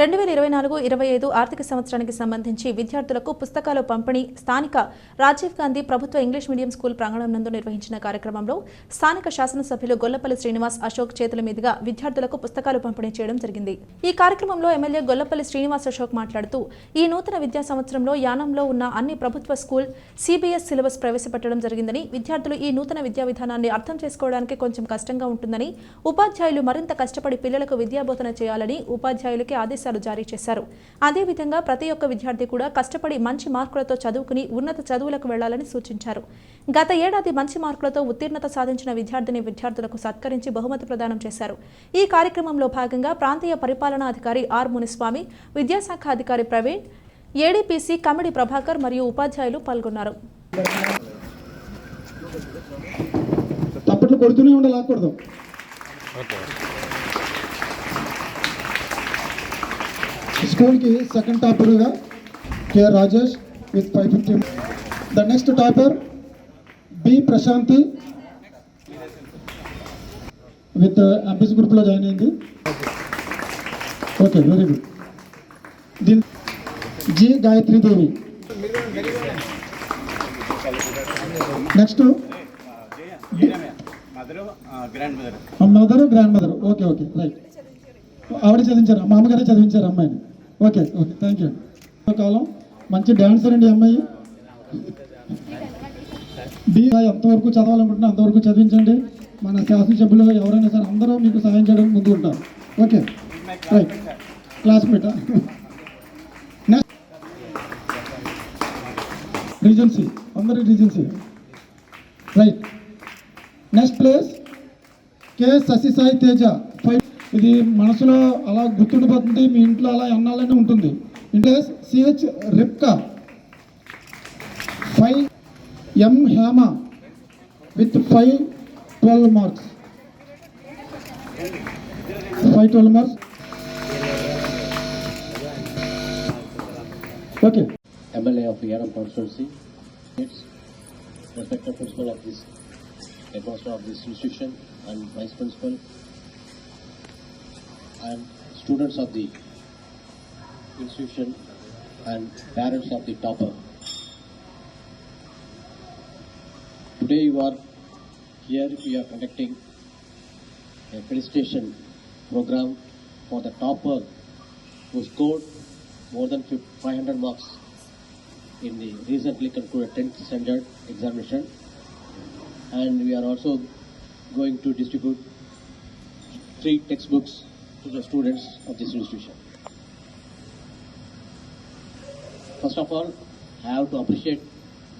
రెండు వేల ఇరవై నాలుగు ఇరవై ఐదు ఆర్థిక సంవత్సరానికి సంబంధించి విద్యార్థులకు పుస్తకాలు పంపిణీ స్థానిక రాజీవ్ గాంధీ ప్రభుత్వ ఇంగ్లీష్ మీడియం స్కూల్ ప్రాంగణం నందు నిర్వహించిన కార్యక్రమంలో స్థానిక శాసనసభ్యులు గొల్లపల్లి శ్రీనివాస్ అశోక్ చేతుల మీదుగా విద్యార్థులకు పుస్తకాలు పంపిణీ చేయడం జరిగింది. ఈ కార్యక్రమంలో ఎమ్మెల్యే గొల్లపల్లి శ్రీనివాస్ అశోక్ మాట్లాడుతూ ఈ నూతన విద్యా సంవత్సరంలో యానంలో ఉన్న అన్ని ప్రభుత్వ స్కూల్ సిబిఎస్ సిలబస్ ప్రవేశపెట్టడం జరిగిందని విద్యార్థులు ఈ నూతన విద్యా విధానాన్ని అర్థం చేసుకోవడానికి కొంచెం కష్టంగా ఉంటుందని ఉపాధ్యాయులు మరింత కష్టపడి పిల్లలకు విద్యాబోధన చేయాలని ఉపాధ్యాయులకి ఆదేశాలు జారీ చేశారు. అదేవిధంగా ప్రతి ఒక్క విద్యార్థి కూడా కష్టపడి మంచి మార్కులతో చదువుకుని ఉన్నత చదువులకు వెళ్ళాలని సూచించారు. గత ఏడాది మంచి మార్కులతో ఉత్తీర్ణత సాధించిన విద్యార్థిని విద్యార్థులకు సత్కరించి బహుమతి ప్రదానం చేశారు. ఈ కార్యక్రమంలో భాగంగా ప్రాంతీయ పరిపాలనాధికారి ఆర్ మునిస్వామి విద్యాశాఖ అధికారి ప్రవీణ్ ఏడీపీసీ కమిడి ప్రభాకర్ మరియు ఉపాధ్యాయులు పాల్గొన్నారు. తప్పట్లు కొడుతూనే ఉండాలి స్కూల్కి second టాపర్గా K Rajesh with five fifty the next topper B Prashanthi with MPC గ్రూప్లో జాయిన్ అయింది. ఓకే వెరీ గుడ్ దీని G Gayathri Devi next mother grandmother mother grandmother okay okay right ఆవిడ చదివించారు మా అమ్మగారే చదివించారు అమ్మాయిని. ఓకే ఓకే థ్యాంక్ యూ కాలం మంచి డాన్సర్ అండి అమ్మాయి. బి ఎంతవరకు చదవాలనుకుంటున్నా అంతవరకు చదివించండి. మన శాసనసభ్యులు ఎవరైనా సరే అందరూ మీకు సహాయం చేయడానికి ముందు ఉంటారు. Okay right classmate next Regency అందరి Regency right next place K Sasisai Teja ఇది మనసులో అలా గుర్తుండిపోతుంది మీ ఇంట్లో అలా అన్నాలని ఉంటుంది. అంటే Ch Ripka. Five M Hema with five twelve marks. Five twelve marks. Okay. MLA of ఎరం constituency principal of this of this institution and vice principal principal, and students of the institution and parents of the topper. Today you are here, we are conducting a felicitation program for the topper who scored more than 500 marks in the recently concluded 10th standard examination and we are also going to distribute three textbooks to the students of this institution. First of all, I have to appreciate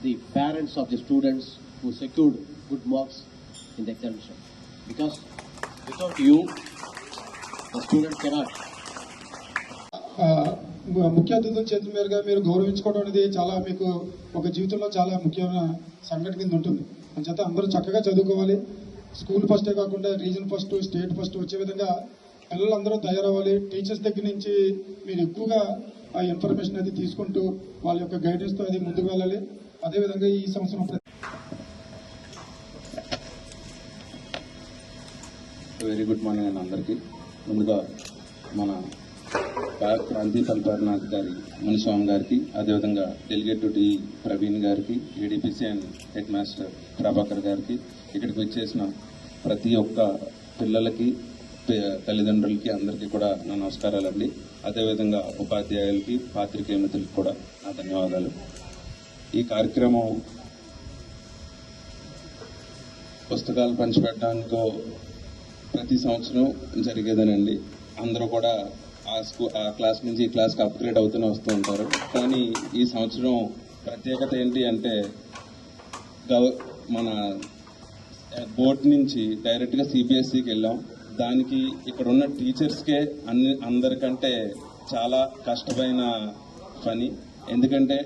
the parents of the students who secured good marks in the examination because without you, the student cannot ముఖ్య అతిథుల చేతుల మీదుగా మీరు గౌరవించుకోవడం అనేది చాలా మీకు ఒక జీవితంలో చాలా ముఖ్యమైన సంఘటన కింద ఉంటుంది అంచేత అందరూ చక్కగా చదువుకోవాలి స్కూల్ ఫస్టే కాకుండా రీజన్ ఫస్ట్ స్టేట్ ఫస్ట్ వచ్చే విధంగా పిల్లలందరూ తయారవ్వాలి. టీచర్స్ దగ్గర నుంచి మీరు ఎక్కువగా ఆ ఇన్ఫర్మేషన్ అది తీసుకుంటూ వాళ్ళ యొక్క గైడెన్స్తో అది ముందుకు వెళ్ళాలి. అదేవిధంగా ఈ సంవత్సరం వెరీ గుడ్ మార్నింగ్ అండి అందరికీ. ముందుగా మన ప్రా- ప్రాంతీయ గారి మునిస్వామి గారికి అదేవిధంగా డెలిగేట్ టు ప్రవీణ్ గారికి ADPC and head master Prabhakar గారికి ఇక్కడికి వచ్చేసిన ప్రతి ఒక్క పిల్లలకి తల్లిదండ్రులకి అందరికీ కూడా నా నమస్కారాలండి. అదేవిధంగా ఉపాధ్యాయులకి పాత్రికేయ మిత్రులకి కూడా నా ధన్యవాదాలు. ఈ కార్యక్రమం పుస్తకాలు పంచిపెట్టడానికో ప్రతి సంవత్సరం జరిగేదనండి. అందరూ కూడా ఆ స్కూ ఆ క్లాస్ నుంచి ఈ క్లాస్కి అప్గ్రేడ్ అవుతూనే వస్తూ ఉంటారు. కానీ ఈ సంవత్సరం ప్రత్యేకత ఏంటి అంటే గవ మన బోర్డు నుంచి డైరెక్ట్గా సిబిఎస్ఈకి వెళ్ళాం. దానికి ఇక్కడ ఉన్న టీచర్స్కే అన్ని అందరికంటే చాలా కష్టమైన పని. ఎందుకంటే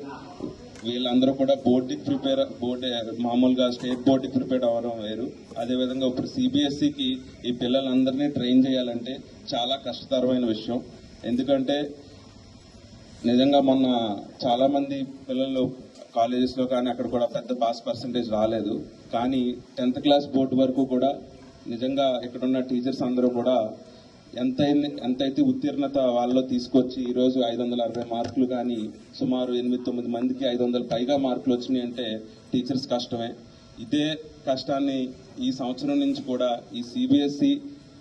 వీళ్ళందరూ కూడా బోర్డుకి ప్రిపేర్ బోర్డు మామూలుగా స్టేట్ బోర్డుకి ప్రిపేర్ అవ్వడం వేరు. అదేవిధంగా ఇప్పుడు సిబిఎస్ఈకి ఈ పిల్లలందరినీ ట్రైన్ చేయాలంటే చాలా కష్టతరమైన విషయం. ఎందుకంటే నిజంగా మొన్న చాలామంది పిల్లలు కాలేజెస్లో కానీ అక్కడ కూడా పెద్ద పాస్ పర్సంటేజ్ రాలేదు. కానీ టెన్త్ క్లాస్ బోర్డు వరకు కూడా నిజంగా ఇక్కడున్న టీచర్స్ అందరూ కూడా ఎంత ఎంతైతే ఉత్తీర్ణత వాళ్ళలో తీసుకొచ్చి ఈరోజు ఐదు వందల అరవై మార్కులు కానీ సుమారు ఎనిమిది తొమ్మిది మందికి ఐదు వందల పైగా మార్కులు వచ్చినాయి అంటే టీచర్స్ కష్టమే. ఇదే కష్టాన్ని ఈ సంవత్సరం నుంచి కూడా ఈ సిబిఎస్ఈ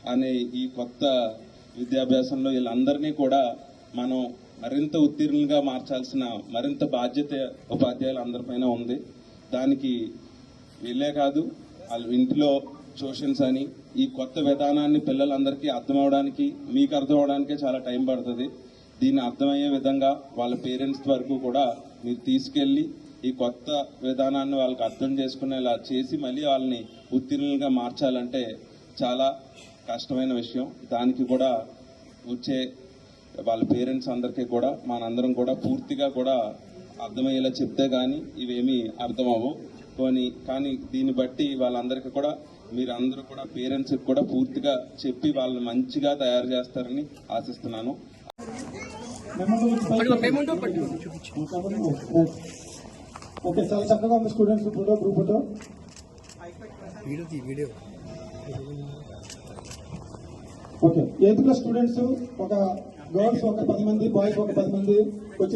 అనే ఈ కొత్త విద్యాభ్యాసంలో వీళ్ళందరినీ కూడా మనం మరింత ఉత్తీర్ణులుగా మార్చాల్సిన మరింత బాధ్యత ఉపాధ్యాయులు అందరిపైన ఉంది. దానికి వీళ్ళే కాదు వాళ్ళు ఇంటిలో ట్యూషన్స్ అని. ఈ కొత్త విధానాన్ని పిల్లలందరికీ అర్థమవడానికి మీకు అర్థం అవడానికే చాలా టైం పడుతుంది. దీన్ని అర్థమయ్యే విధంగా వాళ్ళ పేరెంట్స్ వరకు కూడా మీరు తీసుకెళ్ళి ఈ కొత్త విధానాన్ని వాళ్ళకి అర్థం చేసుకునేలా చేసి మళ్ళీ వాళ్ళని ఉత్తీర్ణులుగా మార్చాలంటే చాలా కష్టమైన విషయం. దానికి కూడా వచ్చే వాళ్ళ పేరెంట్స్ అందరికీ కూడా మనందరం కూడా పూర్తిగా కూడా అర్థమయ్యేలా చెప్తే కానీ ఇవేమీ అర్థమవు కానీ కానీ దీన్ని బట్టి వాళ్ళందరికీ కూడా మీరు అందరూ కూడా పేరెంట్స్ కూడా పూర్తిగా చెప్పి వాళ్ళని మంచిగా తయారు చేస్తారని ఆశిస్తున్నాను. ఓకే చాలా చక్కగా students photo group photo. Okay eighth class students ఒక గర్ల్స్ ఒక పది మంది బాయ్స్ ఒక పది మంది వచ్చి